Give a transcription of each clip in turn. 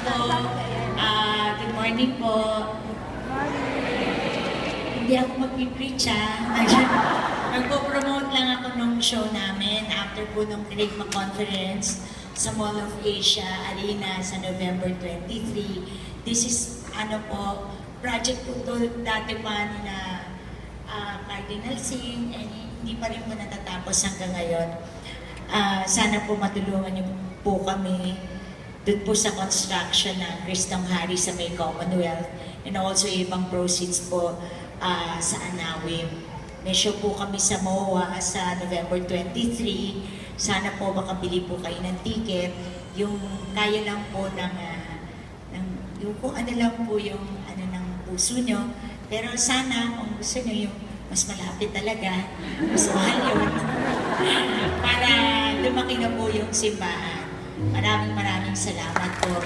po. Ah, good morning po. Hindi ako mag-preach ah. Nagpo-promote lang ako nung show namin after po nung Kerigma Conference sa Mall of Asia Arena sa November 23. This is ano po, project po to dati pa ni na ah, Cardinal Singh and hindi pa rin po natatapos hanggang ngayon. Ah, sana po matulungan niyo po kami doon po sa construction ng Kristang Hari sa may Commonwealth and also ibang proceeds po ah, sa Anawim. May show po kami sa MOA sa November 23. Sana po makabili po kayo ng ticket. Yung kaya lang po ng, ah, ng yung kung ano lang po yung ano ng puso nyo. Pero sana kung gusto nyo yung mas malapit talaga, mas mahal yun. Para lumaki na po yung simbahan. Maraming maraming salamat po.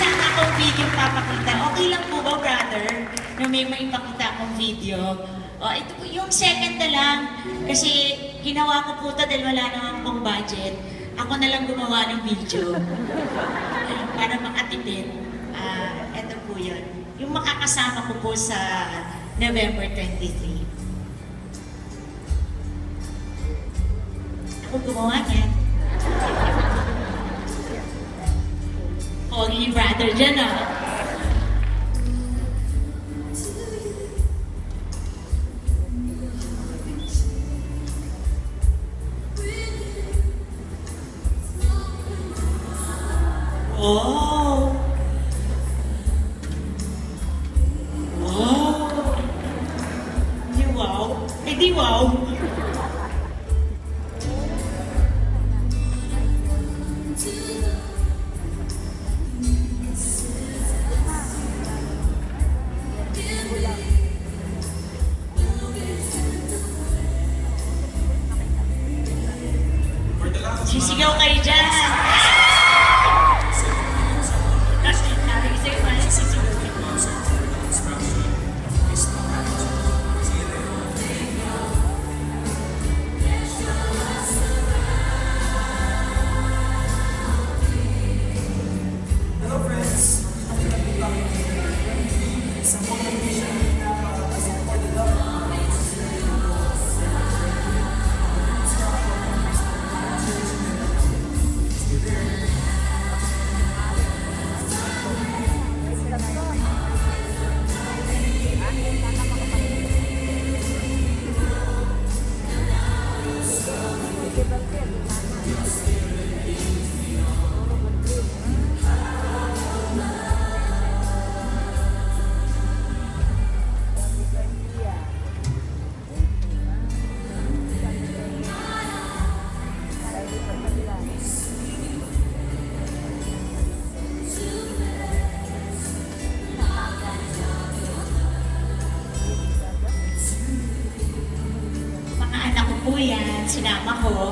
Sana akong video papakita. Okay lang po ba, brother? Na may may pakita akong video. O, ito po yung second na lang. Kasi ginawa ko po ito dahil wala naman pong budget. Ako na lang gumawa ng video. Para makatipid. Ah, ito po yun. Yung makakasama ko po sa November 23. Ako gumawa niyan. only brother Jenna. Oh. oh. you. Di wow. Eh Sisigaw kayo dyan! Po yan, sinama ko.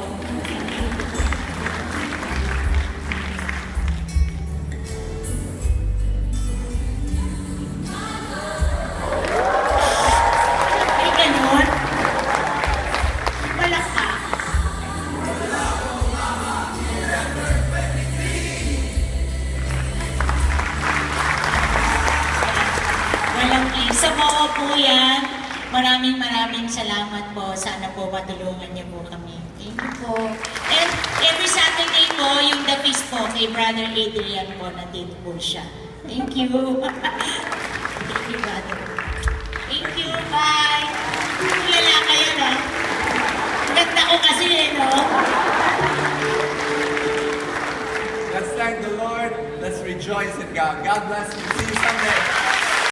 Isa. Po po yan. Maraming maraming salamat po. Sana po matulungan niyo po kami. Thank you po. And every Saturday po, yung The Feast po, kay Brother Adrian po, nandito po siya. Thank you. Thank you, brother. Thank you. Bye. Kilala kayo, no? Ganda ko kasi, eh, no? Let's thank the Lord. Let's rejoice in God. God bless you. See you Sunday.